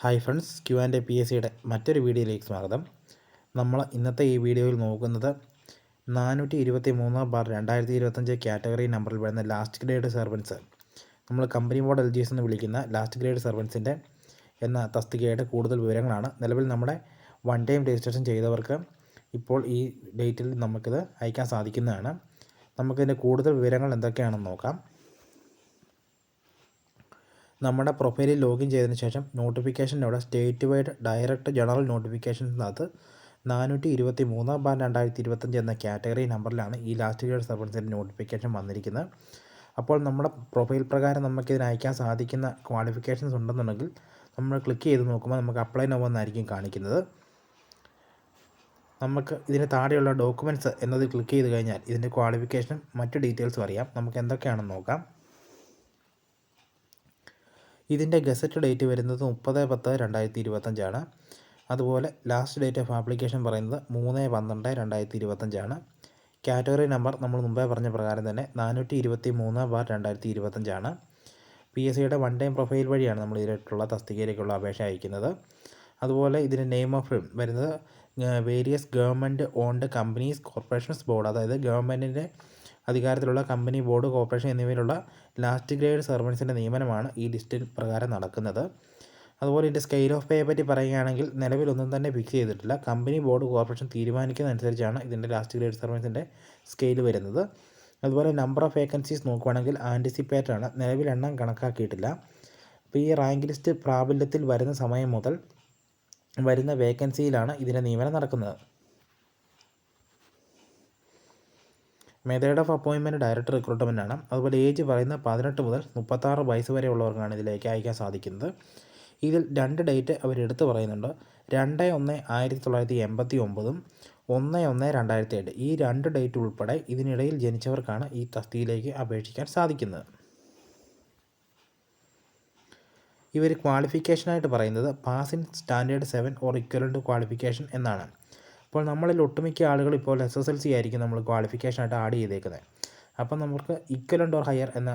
Hi friends Q and P S സിയുടെ മറ്റൊരു വീഡിയോയിലേക്ക് സ്വാഗതം. നമ്മൾ ഇന്നത്തെ ഈ വീഡിയോയിൽ നോക്കുന്നത് നാനൂറ്റി ഇരുപത്തി മൂന്ന് ബാർ രണ്ടായിരത്തി ഇരുപത്തഞ്ച് കാറ്റഗറി നമ്പറിൽ വരുന്ന ലാസ്റ്റ് ഗ്രേഡ് സർവൻസ് നമ്മൾ company board L G S എന്ന് വിളിക്കുന്ന ലാസ്റ്റ് ഗ്രേഡ് സർവൻസിന്റെ എന്ന തസ്തികയുടെ കൂടുതൽ വിവരങ്ങളാണ്. നിലവിൽ നമ്മുടെ വൺ ടൈം രജിസ്ട്രേഷൻ ചെയ്തവർക്ക് ഇപ്പോൾ ഈ ഡേറ്റിൽ നമുക്കിത് അയക്കാൻ സാധിക്കുന്നതാണ്. നമുക്കിതിന്റെ കൂടുതൽ വിവരങ്ങൾ എന്തൊക്കെയാണെന്ന് നോക്കാം. നമ്മുടെ പ്രൊഫൈലിൽ ലോഗിൻ ചെയ്തതിന് ശേഷം നോട്ടിഫിക്കേഷനോടെ സ്റ്റേറ്റ് വൈഡ് ഡയറക്റ്റ് ജനറൽ നോട്ടിഫിക്കേഷൻസിനകത്ത് നാനൂറ്റി ഇരുപത്തി മൂന്നാം ബാർ രണ്ടായിരത്തി ഇരുപത്തഞ്ച് എന്ന കാറ്റഗറി നമ്പറിലാണ് ഈ ലാസ്റ്റ് ഇയർ സർവീസിന്റെ നോട്ടിഫിക്കേഷൻ വന്നിരിക്കുന്നത്. അപ്പോൾ നമ്മുടെ പ്രൊഫൈൽ പ്രകാരം നമുക്കിതിന് അയക്കാൻ സാധിക്കുന്ന ക്വാളിഫിക്കേഷൻസ് ഉണ്ടെന്നുണ്ടെങ്കിൽ നമ്മൾ ക്ലിക്ക് ചെയ്ത് നോക്കുമ്പോൾ നമുക്ക് അപ്ലൈ നോവെന്നായിരിക്കും കാണിക്കുന്നത്. നമുക്ക് ഇതിന് താഴെയുള്ള ഡോക്യുമെന്റ്സ് എന്നതിൽ ക്ലിക്ക് ചെയ്ത് കഴിഞ്ഞാൽ ഇതിന്റെ ക്വാളിഫിക്കേഷനും മറ്റ് ഡീറ്റെയിൽസും അറിയാം. നമുക്ക് എന്തൊക്കെയാണെന്ന് നോക്കാം. ഇതിന്റെ ഗസറ്റ് ഡേറ്റ് വരുന്നത് മുപ്പത് പത്ത് രണ്ടായിരത്തി ഇരുപത്തഞ്ചാണ് അതുപോലെ ലാസ്റ്റ് ഡേറ്റ് ഓഫ് ആപ്ലിക്കേഷൻ പറയുന്നത് മൂന്ന് പന്ത്രണ്ട് രണ്ടായിരത്തി ഇരുപത്തഞ്ചാണ് കാറ്റഗറി നമ്പർ നമ്മൾ മുമ്പേ പറഞ്ഞ പ്രകാരം തന്നെ നാനൂറ്റി ഇരുപത്തി മൂന്ന് ബാർ രണ്ടായിരത്തി ഇരുപത്തഞ്ചാണ് പി എസ് സിയുടെ വൺ ടൈം പ്രൊഫൈൽ വഴിയാണ് നമ്മൾ ഇതിലേക്കുള്ള തസ്തികയിലേക്കുള്ള അപേക്ഷ അയക്കുന്നത്. അതുപോലെ ഇതിന്റെ നെയിം ഓഫ് വരുന്നത് various government owned companies corporations board അതായത് ഗവൺമെന്റിന്റെ അധികാരത്തിലുള്ള കമ്പനി ബോർഡ് കോർപ്പറേഷൻ എന്നിവയിലുള്ള ലാസ്റ്റ് ഗ്രേഡ് സർവൻസിന്റെ നിയമനമാണ് ഈ ലിസ്റ്റിൽ പ്രകാരം നടക്കുന്നത്. അതുപോലെ ഇതിന്റെ സ്കെയിൽ ഓഫ് പേയെ പറ്റി പറയുകയാണെങ്കിൽ നിലവിലൊന്നും തന്നെ ഫിക്സ് ചെയ്തിട്ടില്ല. കമ്പനി ബോർഡ് കോർപ്പറേഷൻ തീരുമാനിക്കുന്നതനുസരിച്ചാണ് ഇതിന്റെ ലാസ്റ്റ് ഗ്രേഡ് സർവൻസിന്റെ സ്കെയിൽ വരുന്നത്. അതുപോലെ നമ്പർ ഓഫ് വേക്കൻസീസ് നോക്കുകയാണെങ്കിൽ ആന്റിസിപ്പേറ്റ് ആണ്. നിലവിൽ എണ്ണം കണക്കാക്കിയിട്ടില്ല. അപ്പോൾ ഈ റാങ്ക് ലിസ്റ്റ് പ്രാബല്യത്തിൽ വരുന്ന സമയം മുതൽ വരുന്ന വേക്കൻസിയിലാണ് ഇതിന്റെ നിയമനം നടക്കുന്നത്. മെത്തേഡ് ഓഫ് അപ്പോയിൻമെന്റ് ഡയറക്ടർ റിക്രൂട്ട്മെന്റ് ആണ്. അതുപോലെ ഏജ് പറയുന്നത് പതിനെട്ട് മുതൽ മുപ്പത്താറ് വയസ്സ് വരെ ഉള്ളവർക്കാണ് ഇതിലേക്ക് അയക്കാൻ സാധിക്കുന്നത്. ഇതിൽ രണ്ട് ഡേറ്റ് അവർ എടുത്തു പറയുന്നുണ്ട്. രണ്ട് ഒന്ന് ആയിരത്തി തൊള്ളായിരത്തി എൺപത്തി ഒമ്പതും ഒന്ന് ഒന്ന് രണ്ടായിരത്തി എട്ട് ഈ രണ്ട് ഡേറ്റ് ഉൾപ്പെടെ ഇതിനിടയിൽ ജനിച്ചവർക്കാണ് ഈ തസ്തിയിലേക്ക് അപേക്ഷിക്കാൻ സാധിക്കുന്നത്. ഇവർ ക്വാളിഫിക്കേഷനായിട്ട് പറയുന്നത് pass in standard seven or equivalent qualification എന്നാണ്. അപ്പോൾ നമ്മളിൽ ഒട്ടുമിക്ക ആളുകൾ ഇപ്പോൾ എസ് എസ് എൽ സി ആയിരിക്കും നമ്മൾ ക്വാളിഫിക്കേഷനായിട്ട് ആഡ് ചെയ്തേക്കുന്നത്. അപ്പം നമുക്ക് ഇക്വലന്റ് ഓർ ഹയർ എന്ന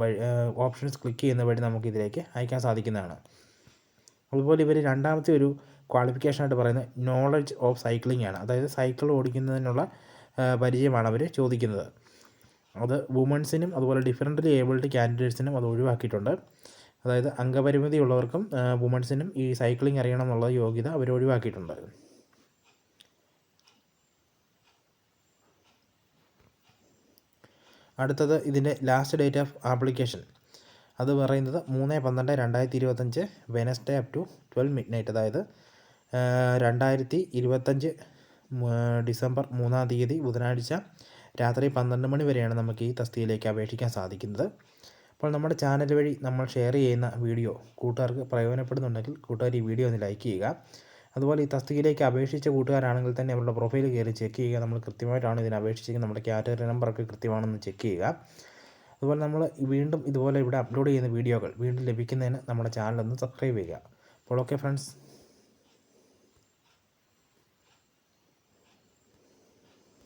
വഴി ഓപ്ഷൻസ് ക്ലിക്ക് ചെയ്യുന്ന വഴി നമുക്ക് ഇതിലേക്ക് അയക്കാൻ സാധിക്കുന്നതാണ്. അതുപോലെ ഇവർ രണ്ടാമത്തെ ഒരു ക്വാളിഫിക്കേഷനായിട്ട് പറയുന്നത് നോളജ് ഓഫ് സൈക്ലിംഗ് ആണ്. അതായത് സൈക്കിൾ ഓടിക്കുന്നതിനുള്ള പരിചയമാണ് അവർ ചോദിക്കുന്നത്. അത് വുമൺസിനും അതുപോലെ ഡിഫറന്റ്ലി ഏബിൾഡ് കാൻഡിഡേറ്റ്സിനും അത് ഒഴിവാക്കിയിട്ടുണ്ട്. അതായത് അംഗപരിമിതി ഉള്ളവർക്കും വുമൺസിനും ഈ സൈക്ലിംഗ് അറിയണം എന്നുള്ള യോഗ്യത അവർ ഒഴിവാക്കിയിട്ടുണ്ട്. അടുത്തത് ഇതിന്റെ ലാസ്റ്റ് ഡേറ്റ് ഓഫ് ആപ്ലിക്കേഷൻ അത് പറയുന്നത് മൂന്ന് പന്ത്രണ്ട് രണ്ടായിരത്തി ഇരുപത്തഞ്ച് Wednesday up to twelve midnight അതായത് രണ്ടായിരത്തി ഇരുപത്തഞ്ച് ഡിസംബർ മൂന്നാം തീയതി ബുധനാഴ്ച രാത്രി പന്ത്രണ്ട് മണി വരെയാണ് നമുക്ക് ഈ തസ്തിയിലേക്ക് അപേക്ഷിക്കാൻ സാധിക്കുന്നത്. അപ്പോൾ നമ്മുടെ ചാനൽ വഴി നമ്മൾ ഷെയർ ചെയ്യുന്ന വീഡിയോ കൂട്ടുകാർക്ക് പ്രയോജനപ്പെടുന്നുണ്ടെങ്കിൽ കൂട്ടുകാർ ഈ വീഡിയോ ഒന്ന് ലൈക്ക് ചെയ്യുക. അതുപോലെ ഈ തസ്തികയിലേക്ക് അപേക്ഷിച്ച കൂട്ടുകാരാണെങ്കിൽ തന്നെ അവരുടെ പ്രൊഫൈൽ കയറി ചെക്ക് ചെയ്യുക. നമ്മൾ കൃത്യമായിട്ടാണ് ഇതിന് അപേക്ഷിച്ചിരിക്കുന്നത്. നമ്മുടെ കാറ്റഗറി നമ്പറൊക്കെ കൃത്യമാണെന്ന് ചെക്ക് ചെയ്യുക. അതുപോലെ നമ്മൾ വീണ്ടും ഇതുപോലെ ഇവിടെ അപ്ലോഡ് ചെയ്യുന്ന വീഡിയോകൾ വീണ്ടും ലഭിക്കുന്നതിന് നമ്മുടെ ചാനൽ ഒന്ന് സബ്സ്ക്രൈബ് ചെയ്യുക. അപ്പോൾ ഓക്കെ ഫ്രണ്ട്സ്